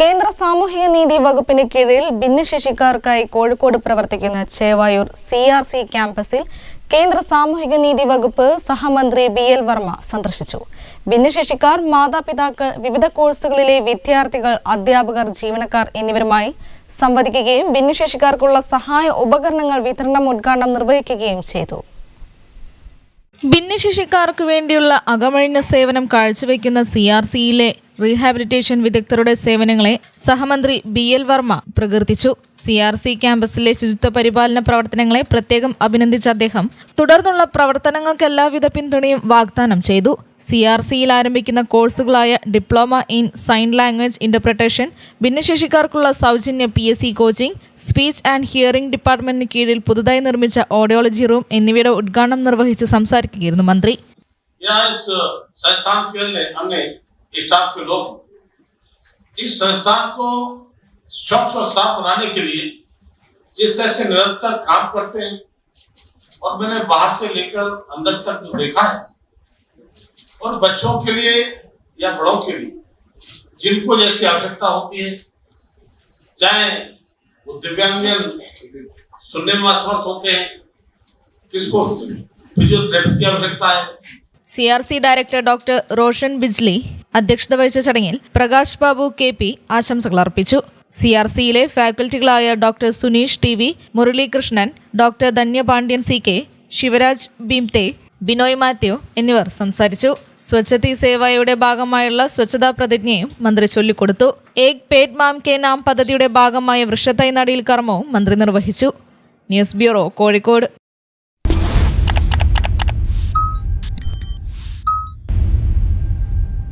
കേന്ദ്ര സാമൂഹിക നീതി വകുപ്പിന് കീഴിൽ ഭിന്നശേഷിക്കാർക്കായി കോഴിക്കോട് പ്രവർത്തിക്കുന്ന ചേവായൂർ സി ആർ സി ക്യാമ്പസിൽ കേന്ദ്ര സാമൂഹിക നീതി വകുപ്പ് സഹമന്ത്രി ബി എൽ വർമ്മ സന്ദർശിച്ചു. ഭിന്നശേഷിക്കാർ മാതാപിതാക്കൾ വിവിധ കോഴ്സുകളിലെ വിദ്യാർത്ഥികൾ അധ്യാപകർ ജീവനക്കാർ എന്നിവരുമായി സംവദിക്കുകയും ഭിന്നശേഷിക്കാർക്കുള്ള സഹായ ഉപകരണങ്ങൾ വിതരണം ഉദ്ഘാടനം നിർവഹിക്കുകയും ചെയ്തു. ഭിന്നശേഷിക്കാർക്ക് വേണ്ടിയുള്ള അകമഴിഞ്ഞ സേവനം കാഴ്ചവെക്കുന്ന സി ആർ സിയിലെ റീഹാബിലിറ്റേഷൻ വിദഗ്ധരുടെ സേവനങ്ങളെ സഹമന്ത്രി ബി എൽ വർമ്മ പ്രകീർത്തിച്ചു. സി ആർ സി ക്യാമ്പസിലെ ശുചിത്വ പരിപാലന പ്രവർത്തനങ്ങളെ പ്രത്യേകം അഭിനന്ദിച്ച അദ്ദേഹം തുടർന്നുള്ള പ്രവർത്തനങ്ങൾക്ക് എല്ലാവിധ പിന്തുണയും വാഗ്ദാനം ചെയ്തു. സി ആർ സിയിൽ ആരംഭിക്കുന്ന കോഴ്സുകളായ diploma in sign language interpretation ഭിന്നശേഷിക്കാർക്കുള്ള സൗജന്യ P S C coaching speech and hearing ഡിപ്പാർട്ട്മെന്റിന് കീഴിൽ പുതുതായി നിർമ്മിച്ച ഓഡിയോളജി റൂം എന്നിവയുടെ ഉദ്ഘാടനം നിർവഹിച്ച് സംസാരിക്കുകയായിരുന്നു മന്ത്രി. स्टाफ के लोग इस संस्थान को स्वच्छ और साफ़ बनाने के लिए जिस तरह से निरंतर काम करते हैं और मैंने बाहर से लेकर अंदर तक जो देखा है, और बच्चों के लिए या बड़ों के लिए, जिनको जैसी आवश्यकता होती है, चाहे वो दिव्यांगजन सुनने में असमर्थ होते हैं, किसको फिजियोथेरेपी की आवश्यकता है। सीआरसी डायरेक्टर डॉक्टर रोशन बिजली അധ്യക്ഷത വഹിച്ച ചടങ്ങിൽ പ്രകാശ് ബാബു കെ പി ആശംസകൾ അർപ്പിച്ചു. സി ആർ സിയിലെ ഫാക്കൽറ്റികളായ doctor Suneesh T V Muralikrishnan doctor Dhanya Pandian C K Sivaraj ഭീംതെ Binoy Mathew എന്നിവർ സംസാരിച്ചു. സ്വച്ഛതി സേവയുടെ ഭാഗമായുള്ള സ്വച്ഛതാ പ്രതിജ്ഞയും മന്ത്രി ചൊല്ലിക്കൊടുത്തു. ഏക് പേറ്റ് മാം കെ നാം പദ്ധതിയുടെ ഭാഗമായ വൃക്ഷത്തൈ നടീൽ കർമ്മവും മന്ത്രി നിർവഹിച്ചു. News bureau Kozhikode.